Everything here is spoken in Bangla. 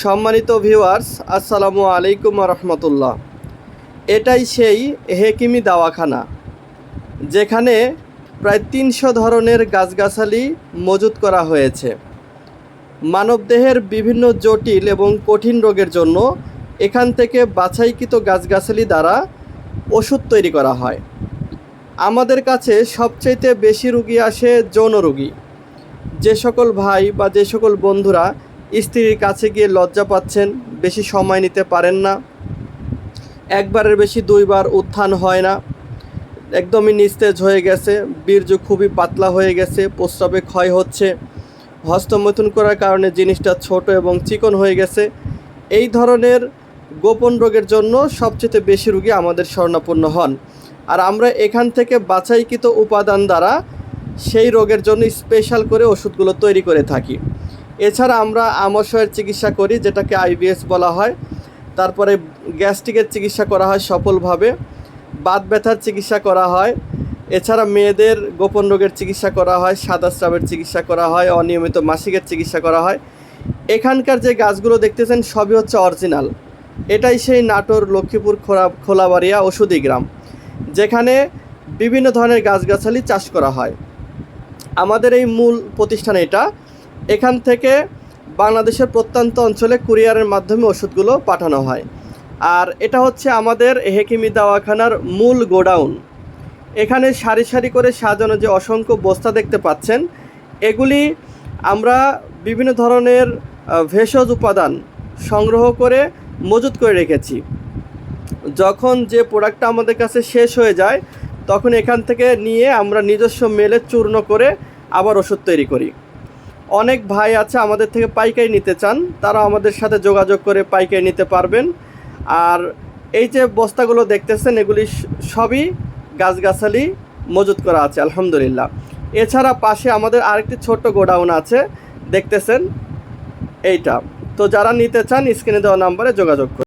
সম্মানিত ভিউয়ার্স আসসালামু আলাইকুম রহমতুল্লাহ এটাই সেই হেকিমি দাওয়াখানা, যেখানে প্রায় তিনশো ধরনের গাছগাছালি মজুত করা হয়েছে। মানবদেহের বিভিন্ন জটিল এবং কঠিন রোগের জন্য এখান থেকে বাছাইকৃত গাছগাছালি দ্বারা ওষুধ তৈরি করা হয়। আমাদের কাছে সবচাইতে বেশি রুগী আসে যৌন রুগী। যে সকল ভাই বা যে সকল বন্ধুরা স্ত্রীর কাছে গিয়ে লজ্জা পাচ্ছেন, বেশি সময় নিতে পারেন না। একবারের বেশি দুইবার উত্থান হয় না। একদমই নিস্তেজ হয়ে গেছে, বীর্য খুবই পাতলা হয়ে গেছে, প্রস্রাবে ক্ষয় হচ্ছে। হস্তমৈথুন করার কারণে জিনিসটা ছোট এবং চিকন হয়ে গেছে। এই ধরনের গোপন রোগের জন্য সবচেয়ে বেশি রুগী আমাদের স্বর্ণাপন্ন হন। আর আমরা এখান থেকে বাছাইকৃত উপাদান দ্বারা সেই রোগের জন্য স্পেশাল করে ওষুধগুলো তৈরি করে থাকি। এছাড়া আমরা আমাশয়ের চিকিৎসা করি, যেটাকে আইবিএস বলা হয়। তারপরে গ্যাস্ট্রিকের চিকিৎসা করা হয় সফলভাবে। বাত ব্যথার চিকিৎসা করা হয়। এছাড়া মেয়েদের গোপন রোগের চিকিৎসা করা হয় সাদা স্রাবের চিকিৎসা করা হয়, অনিয়মিত মাসিকের চিকিৎসা করা হয়। এখানকার যে গাছগুলো দেখতেছেন, সবই হচ্ছে অরিজিনাল। এটাই সেই নাটোর, লক্ষ্মীপুর খোলা খোলাবাড়িয়া, ওষুধি গ্রাম। যেখানে বিভিন্ন ধরনের গাছগাছালি চাষ করা হয়। আমাদের এই মূল প্রতিষ্ঠান এটা। এখান থেকে বাংলাদেশের প্রত্যন্ত অঞ্চলে কুরিয়ারের মাধ্যমে ওষুধগুলো পাঠানো হয়। আর এটা হচ্ছে আমাদের হেকিমি দাওয়াখানার মূল গোডাউন। এখানে সারি সারি করে সাজানো যে অসংখ্য বস্তা দেখতে পাচ্ছেন, এগুলি আমরা বিভিন্ন ধরনের ভেষজ উপাদান সংগ্রহ করে মজুত করে রেখেছি। যখন যে প্রোডাক্টটা আমাদের কাছে শেষ হয়ে যায়, তখন এখান থেকে নিয়ে আমরা নিজস্ব মেলে চূর্ণ করে আবার ওষুধ তৈরি করি। অনেক ভাই আছে আমাদের থেকে পাইকারি নিতে চান তারা আমাদের সাথে যোগাযোগ করে পাইকারি নিতে পারবেন। আর এই যে বস্তাগুলো দেখতেছেন, এগুলি সবই গাছগাছালি মজুত করা আছে, আলহামদুলিল্লাহ। এছাড়া পাশে আমাদের আরেকটি ছোট্ট গোডাউন আছে, দেখতেছেন, এইটা। তো যারা নিতে চান, স্ক্রিনে দেওয়া নাম্বারে যোগাযোগ